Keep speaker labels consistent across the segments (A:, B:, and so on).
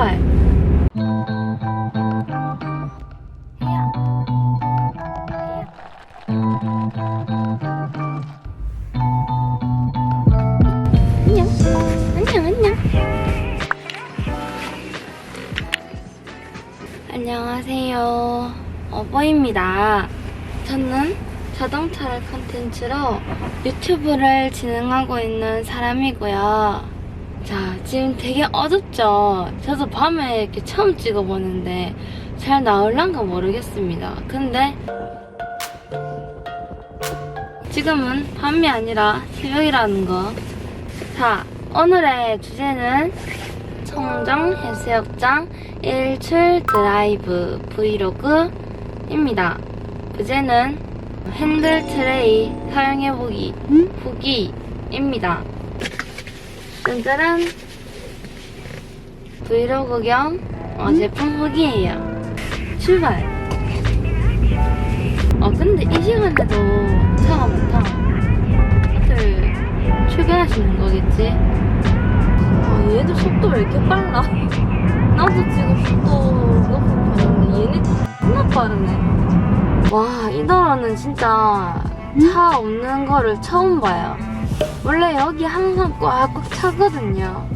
A: 출발. 안녕. 안녕, 안녕. 안녕하세요. 어버입니다. 저는 자동차를 컨텐츠로 유튜브를 진행하고 있는 사람이고요. 자, 지금 되게 어둡죠? 저도 밤에 이렇게 처음 찍어보는데 잘 나올란가 모르겠습니다. 근데 지금은 밤이 아니라 새벽이라는 거. 자, 오늘의 주제는 청정 해수욕장 일출 드라이브 브이로그입니다. 부제는 핸들 트레이 사용해보기 후기입니다. 짠짜란 브이로그 겸 어, 제품 후기예요. 출발! 어 근데 이 시간에도 차가 많다. 다들 출근하시는 거겠지? 아 얘들 속도 왜 이렇게 빨라? 나도 지금 속도 높은 편인데 얘네 존나 빠르네. 와, 이 도로는 진짜 차 없는 거를 처음 봐요. 원래 여기 항상 꽉꽉 차거든요.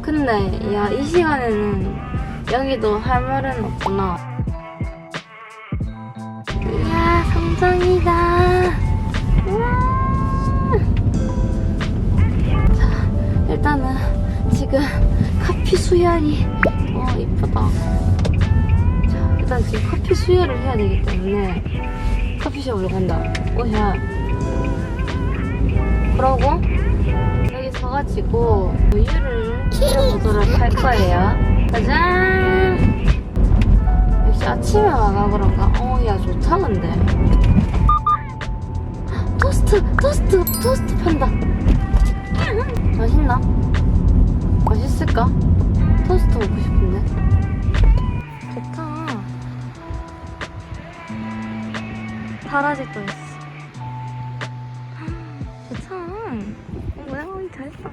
A: 근데, 야, 이 시간에는 여기도 할 말은 없구나. 이야, 성장이다. 자, 일단은 지금 커피 수혈이, 어, 이쁘다. 자, 일단 지금 커피 수혈을 해야 되기 때문에 커피숍으로 간다. 오샤. 그러고 여기 서가지고 우유를 끓여보도록 할 거예요. 짜잔! 역시 아침에 와가 그런가? 어, 야, 좋다, 근데. 토스트, 토스트, 토스트 판다. 파라지도 있어. 좋다. 모양이 잘했다.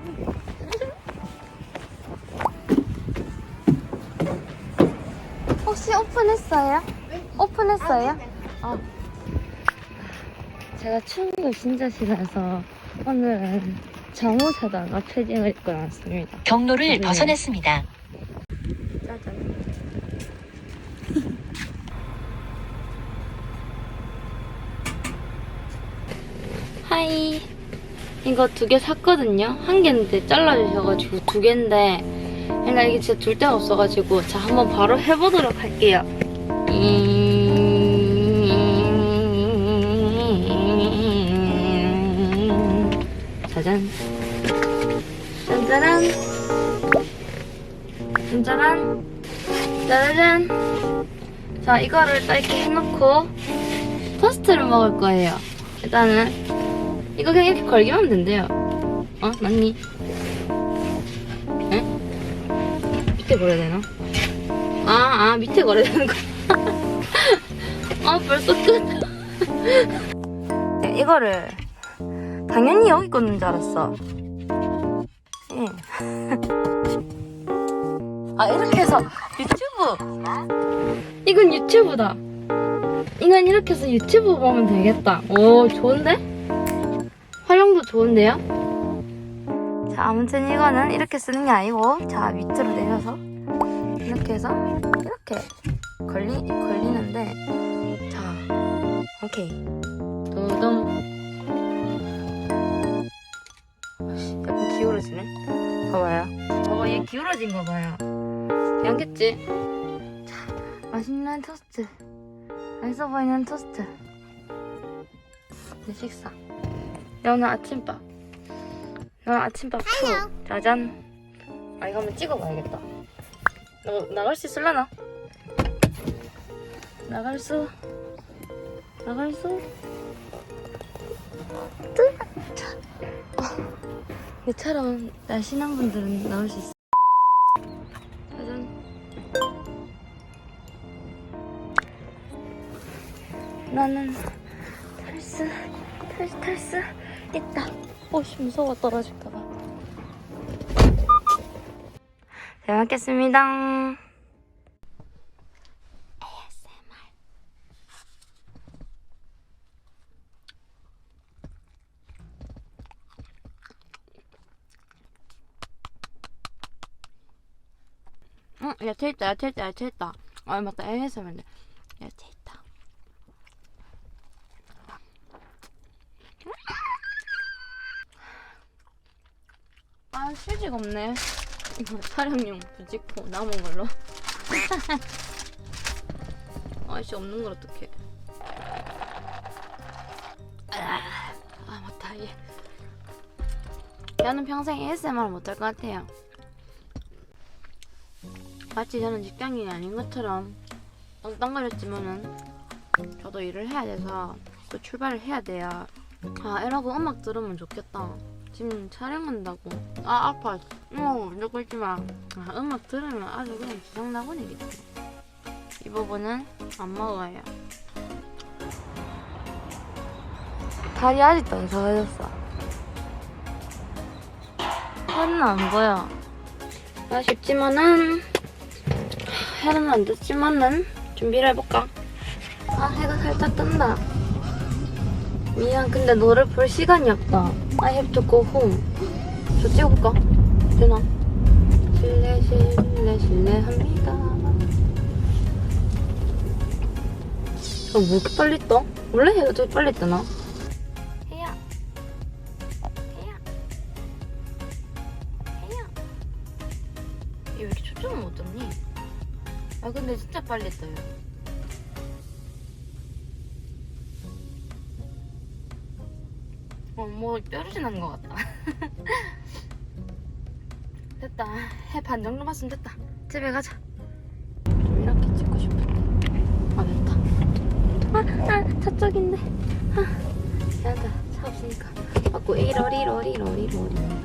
A: 혹시 오픈했어요? 오픈했어요? 어. 제가 추운 걸 진짜 싫어해서 오늘은 잠옷에다가 패딩을 입고 나왔습니다.
B: 경로를
A: 네.
B: 벗어났습니다.
A: 짜잔. 하이. 이거 두 개 샀거든요. 한 개인데 잘라주셔가지고 두 개인데 얘가 이게 진짜 둘 데가 없어가지고 자 한번 바로 해보도록 할게요. 짜잔. 짠짜란. 짠짜란. 짜자잔. 자, 이거를 딱 이렇게 해놓고 토스트를 먹을 거예요. 일단은 이거 그냥 이렇게 걸기만 하면 된대요. 어? 맞니? 에? 밑에 걸어야 되나? 아, 아, 밑에 걸어야 되는 거. 아, 벌써 끝. 이거를 당연히 여기 꽂는 줄 알았어. 예. 아, 이렇게 해서 유튜브. 이건 유튜브다. 이건 이렇게 해서 유튜브 보면 되겠다. 오, 좋은데? 좋은데요? 자, 아무튼 이거는 이렇게 쓰는 게 아니고, 자, 밑으로 내려서, 이렇게 해서, 이렇게 걸리, 걸리는데, 자, 오케이. 아씨, 약간 기울어지네? 봐봐요. 봐봐, 얘 기울어진 거 봐요. 괜찮겠지? 자, 맛있는 토스트. 맛있어 보이는 토스트. 내 식사. 오늘 아침밥. 오늘 아침밥 투. 짜잔. 아, 이거 한번 찍어봐야겠다. 너 나갈 수 있을라나? 나갈 수. 나갈 수. 뜨. 자. 어. 내처럼 날씬한 분들은 나올 수 있어. 짜잔. 나는 탈수, 탈수, 탈수 있다. 오씨, 무서워, 떨어질까봐. 잘 먹겠습니다. 응, 야채 있다, 야채 있다, 야채 있다. 아, 맞다, ASMR인데. 야채 있다. 아, 휴지가 없네. 이거 촬영용 부직포 남은 걸로. 아씨 없는 걸 어떡해. 아, 아 맞다 얘. 나는 평생 ASMR 못할 것 같아요. 마치 저는 직장인이 아닌 것처럼 엉뚱거렸지만은 저도 일을 해야 돼서 또 출발을 해야 돼요. 아 이러고 음악 들으면 좋겠다. 지금 촬영한다고. 아 아파. 어 이러고 있지마. 아 음악 들으면 아주 그냥 지상나보내겠지. 이 부분은 안 먹어요. 다리 아직도 안 사라졌어. 혀는 안 보여. 아쉽지만은 해는 안 됐지만은 준비를 해볼까? 아 해가 살짝 뜬다. 미안 근데 너를 볼 시간이 없다. I have to go home. 저 찍어볼까? 되나? 실례 실례 실례합니다. 어, 왜 이렇게 빨리 떠? 원래 해가 저기 빨리 뜨나? 해야. 해야. 해야. 얘왜 이렇게 초점을 못 잡니? 아 근데 진짜 빨리 떠요. 뭐 뾰루지 난 것 같다. 됐다. 해 반 정도 봤으면 됐다. 집에 가자. 좀 이렇게 찍고 싶은데. 아 됐다. 아, 아 저쪽인데. 아, 야다. 차 없으니까. 맞고 이러리러리러리러리.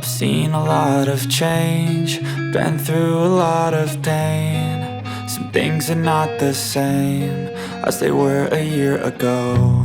B: I've seen a lot of change, been through a lot of pain. Some things are not the same as they were a year ago.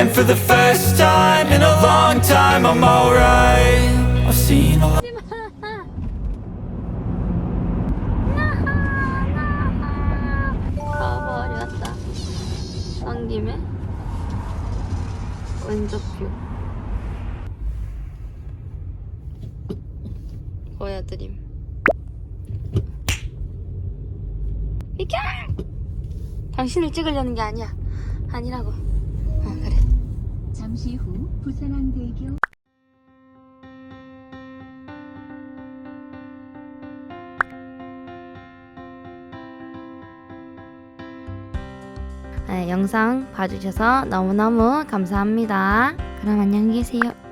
B: And for the first time in a long time, I'm alright. I've seen a lot.
A: 가버렸다. 온 김에 왼쪽 뷰 보여드림. 비켜! 당신을 찍으려는 게 아니야. 아니라고.
C: 잠시 후 부산항대교
A: 네, 영상 봐주셔서 너무너무 감사합니다. 그럼 안녕히 계세요.